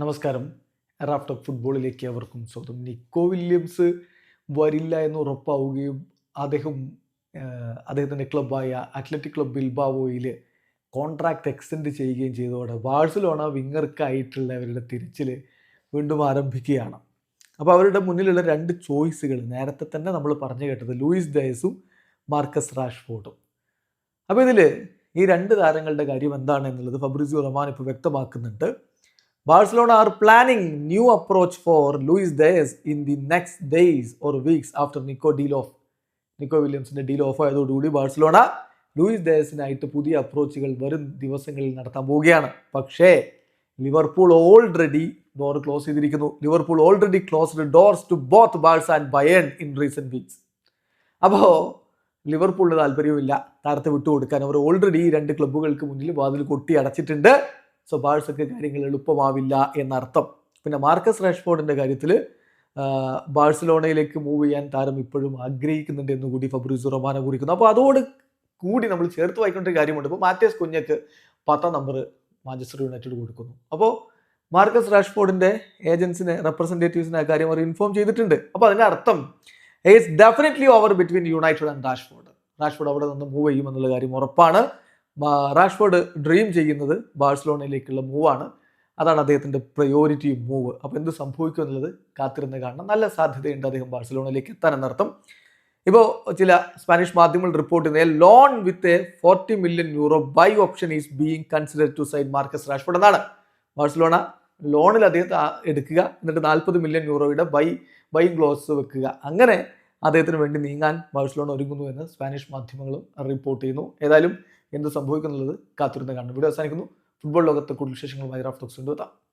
നമസ്കാരം. Raft of ഫുട്ബോളിലേക്ക് അവർക്കും സ്വാഗതം. നിക്കോ വില്യംസ് വരില്ല എന്ന് ഉറപ്പാവുകയും അദ്ദേഹം അദ്ദേഹത്തിന്റെ ക്ലബ്ബായ അത്ലറ്റിക് ക്ലബ് ബിൽബാവോയിൽ കോൺട്രാക്ട് എക്സ്റ്റെൻഡ് ചെയ്യുകയും ചെയ്തതോടെ ബാഴ്സലോണ വിങ്ങർക്കായിട്ടുള്ള അവരുടെ തിരിച്ചിൽ വീണ്ടും ആരംഭിക്കുകയാണ്. അപ്പോൾ അവരുടെ മുന്നിലുള്ള രണ്ട് ചോയ്സുകൾ നേരത്തെ തന്നെ നമ്മൾ പറഞ്ഞു കേട്ടത് ലൂയിസ് ഡയസും മാർക്കസ് റാഷ്ഫോർഡും. അപ്പോൾ ഇതിൽ ഈ രണ്ട് താരങ്ങളുടെ കാര്യം എന്താണ് എന്നുള്ളത് ഫബ്രിസിയോ റഹ്മാൻ ഇപ്പോൾ വ്യക്തമാക്കുന്നുണ്ട്. Barcelona are planning new approach for Luis Diaz in the next days or weeks after Nico deal off Nico വില്യംസിന്റെ deal off ആയതോടുകൂടി ബാഴ്സലോണ ലൂയിസ് ഡയസിനായിട്ട് പുതിയ അപ്രോച്ചുകൾ വരും ദിവസങ്ങളിൽ നടത്താൻ പോവുകയാണ്. പക്ഷേ ലിവർപൂൾ ഓൾറെഡി ഡോർ ക്ലോസ് ചെയ്തിരിക്കുന്നു. Liverpool already closed doors to both Barca and Bayern in recent weeks അപ്പോൾ ലിവർപൂളിന് താല്പര്യമില്ല താരത്തെ വിട്ടുകൊടുക്കാൻ അവർ ഓൾറെഡി രണ്ട് ക്ലബ്ബുകൾക്ക് മുന്നിൽ വാതിൽ കൊട്ടി അടച്ചിട്ടുണ്ട്. സോ ബാഴ്സക്ക് കാര്യങ്ങൾ എളുപ്പമാവില്ല എന്നർത്ഥം. പിന്നെ മാർക്കസ് റാഷ്ഫോർഡിന്റെ കാര്യത്തിൽ ബാഴ്സലോണയിലേക്ക് മൂവ് ചെയ്യാൻ താരം ഇപ്പോഴും ആഗ്രഹിക്കുന്നുണ്ട് എന്ന് കൂടി ഫബ്രീസ് റൊമാന കുറിക്കുന്നു. അപ്പോൾ അതോട് കൂടി നമ്മൾ ചേർത്ത് വായിക്കേണ്ട കാര്യമുണ്ട്. ഇപ്പോൾ മാത്യസ് കുഞ്ഞക്ക് പത്താം നമ്പർ മാഞ്ചസ്റ്റർ യുണൈറ്റഡ് കൊടുക്കുന്നു. അപ്പോൾ മാർക്കസ് റാഷ്ഫോർഡിന്റെ ഏജൻസിനെ റെപ്രസെന്റേറ്റീവ്സിനെ ആ കാര്യം അവർ ഇൻഫോം ചെയ്തിട്ടുണ്ട്. അപ്പോൾ അതിന്റെ അർത്ഥം it's definitely over between United and Rashford Rashford അവിടെ നിന്ന് മൂവ് ചെയ്യുമെന്നുള്ള കാര്യം ഉറപ്പാണ്. റാഷ്ഫോർഡ് ഡ്രീം ചെയ്യുന്നത് ബാഴ്സലോണയിലേക്കുള്ള മൂവാണ് അതാണ് അദ്ദേഹത്തിന്റെ പ്രയോറിറ്റി മൂവ് അപ്പോൾ എന്ത് സംഭവിക്കും എന്നുള്ളത് കാത്തിരുന്ന് കാണണം. നല്ല സാധ്യതയുണ്ട് അദ്ദേഹം ബാഴ്സലോണയിലേക്ക് എത്താൻ എന്നർത്ഥം. ഇപ്പോൾ ചില സ്പാനിഷ് മാധ്യമങ്ങൾ റിപ്പോർട്ട് ചെയ്യുന്നത് loan with a forty million euro buy option is being consider to sign Marcus Rashford എന്നാണ്. ബാഴ്സലോണ ലോണിൽ അദ്ദേഹത്തെ എടുക്കുക എന്നിട്ട് നാൽപ്പത് മില്യൺ യൂറോയുടെ ബൈ ബൈ ക്ലോസ് വെക്കുക. അങ്ങനെ അദ്ദേഹത്തിന് വേണ്ടി നീങ്ങാൻ ബാഴ്സലോണ ഒരുങ്ങുന്നു എന്ന് സ്പാനിഷ് മാധ്യമങ്ങളും റിപ്പോർട്ട് ചെയ്യുന്നു. ഏതായാലും എന്ത് സംഭവിക്കുന്നുള്ളത് കാത്തിരുന്ന് കാണണം. വീഡിയോ അവസാനിക്കുന്നു. ഫുട്ബോൾ ലോകത്തെ കൂടുതൽ വിശേഷങ്ങളുമായി റാഫ് തോക്സ് കൊണ്ടുവെത്താം.